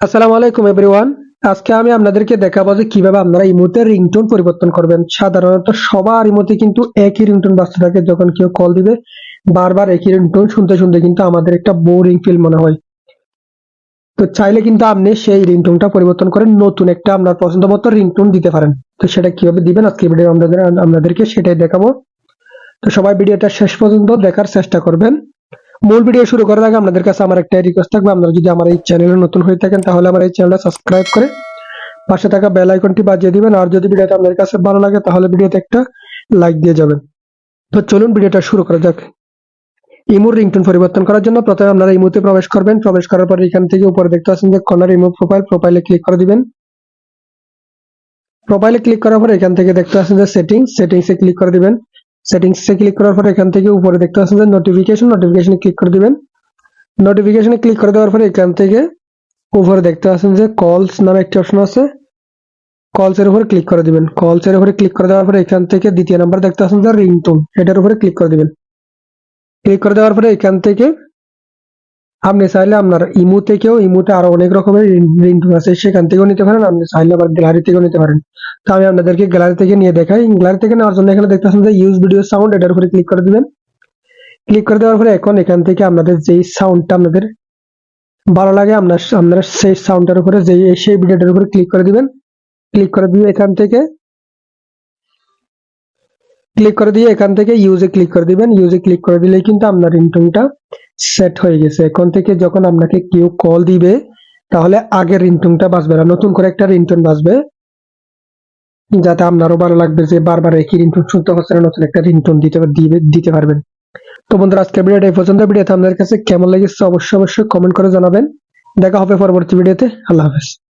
আসসালামু আলাইকুম এভরিওয়ান আজকে আমি আপনাদেরকে দেখাবো যে কীভাবে আপনারা ইমোতে রিংটোন পরিবর্তন করবেন। সাধারণত সবার ইমোতে কিন্তু একই রিংটোন বাজতে থাকে যখন কেউ কল দিবে। বারবার একই রিংটোন শুনতে শুনতে কিন্তু আমাদের একটা বোরিং ফিল মনে হয়। তো চাইলে কিন্তু আপনি সেই রিংটোনটা পরিবর্তন করে নতুন একটা আপনার পছন্দ মতো রিংটোন দিতে পারেন। তো সেটা কীভাবে দিবেন? আজকে ভিডিও আপনাদের আপনাদেরকে সেটাই দেখাবো। তো সবাই ভিডিওটা শেষ পর্যন্ত দেখার চেষ্টা করবেন। মূল ভিডিও শুরু করার আগে আপনাদের কাছে আমার একটা রিকোয়েস্ট থাকবে। আপনারা যদি আমার এই চ্যানেলে নতুন হয়ে থাকেন, তাহলে আমার এই চ্যানেলটা সাবস্ক্রাইব করে পাশে থাকা বেল আইকনটি বাজিয়ে দিবেন। আর যদি ভিডিওটা আপনাদের কাছে ভালো লাগে, তাহলে ভিডিওতে একটা লাইক দিয়ে যাবেন। তো চলুন ভিডিওটা শুরু করা যাক। ইমোর রিংটোন পরিবর্তন করার জন্য প্রথমে আপনারা ইমোতে প্রবেশ করবেন। প্রবেশ করার পর এখান থেকে উপরে দেখতে পাচ্ছেন যে কর্নার ইমো প্রোফাইল প্রোফাইলে ক্লিক করে দিবেন। প্রোফাইলে ক্লিক করার পর এখান থেকে দেখতে পাচ্ছেন যে সেটিংস সেটিংসে ক্লিক করে দিবেন। সেটিংসে ক্লিক করার পর এখান থেকে উপরে দেখতে পাচ্ছেন যে নোটিফিকেশন নোটিফিকেশনে ক্লিক করে দিবেন। নোটিফিকেশনে ক্লিক করে দেওয়ার পরে এখান থেকে উপরে দেখতে পাচ্ছেন যে কলস নামে একটি অপশন আছে। কলস এর উপরে ক্লিক করে দিবেন। কলস এর উপরে ক্লিক করে দেওয়ার পরে এখান থেকে দ্বিতীয় নাম্বার দেখতে পাচ্ছেন যে রিংটোন এটার উপরে ক্লিক করে দিবেন। ক্লিক করে দেওয়ার পরে এখান থেকে আপনি চাইলে আপনার ইমু থেকেও ইমুতে আরও অনেক রকমের রিংটোন আছে, সেখান থেকেও নিতে পারেন। আপনি চাইলে আবার গ্যালারি থেকেও নিতে পারেন। তো আমি আপনাদেরকে গ্যালারি থেকে নিয়ে দেখাই। গ্যালারি থেকে নেওয়ার জন্য এখানে দেখতেছেন যে ইউজ ভিডিও সাউন্ড এটার উপরে ক্লিক করে দিবেন। ক্লিক করে দেওয়ার পরে এখন এখান থেকে আপনাদের যেই সাউন্ডটা আপনাদের ভালো লাগে, আপনার, আপনারা সেই সাউন্ডটার উপরে যেই, সেই ভিডিওটার উপরে ক্লিক করে দিবেন। ক্লিক করে দিয়ে এখান থেকে ক্লিক করে দিয়ে এখান থেকে ইউজে ক্লিক করে দিবেন। ইউজে ক্লিক করে দিলেই কিন্তু আপনার রিংটোনটা সেট হয়ে গেছে। এখন থেকে যখন আপনাকে কেউ কল দিবে, তাহলে আগের রিংটোনটা বাঁচবে না। নতুন করে একটা রিংটোন বাঁচবে যাতে আপনারও ভালো লাগবে যে বারবার একই রিংটোন শুনতে হচ্ছে না, নতুন একটা রিংটোন দিতে দিবে দিতে পারবেন। তো বন্ধুরা, আজকের ভিডিওটা এই পর্যন্ত। ভিডিওতে আপনাদের কাছে কেমন লেগেছে অবশ্যই অবশ্যই কমেন্ট করে জানাবেন। দেখা হবে পরবর্তী ভিডিওতে আল্লাহ হাফেজ।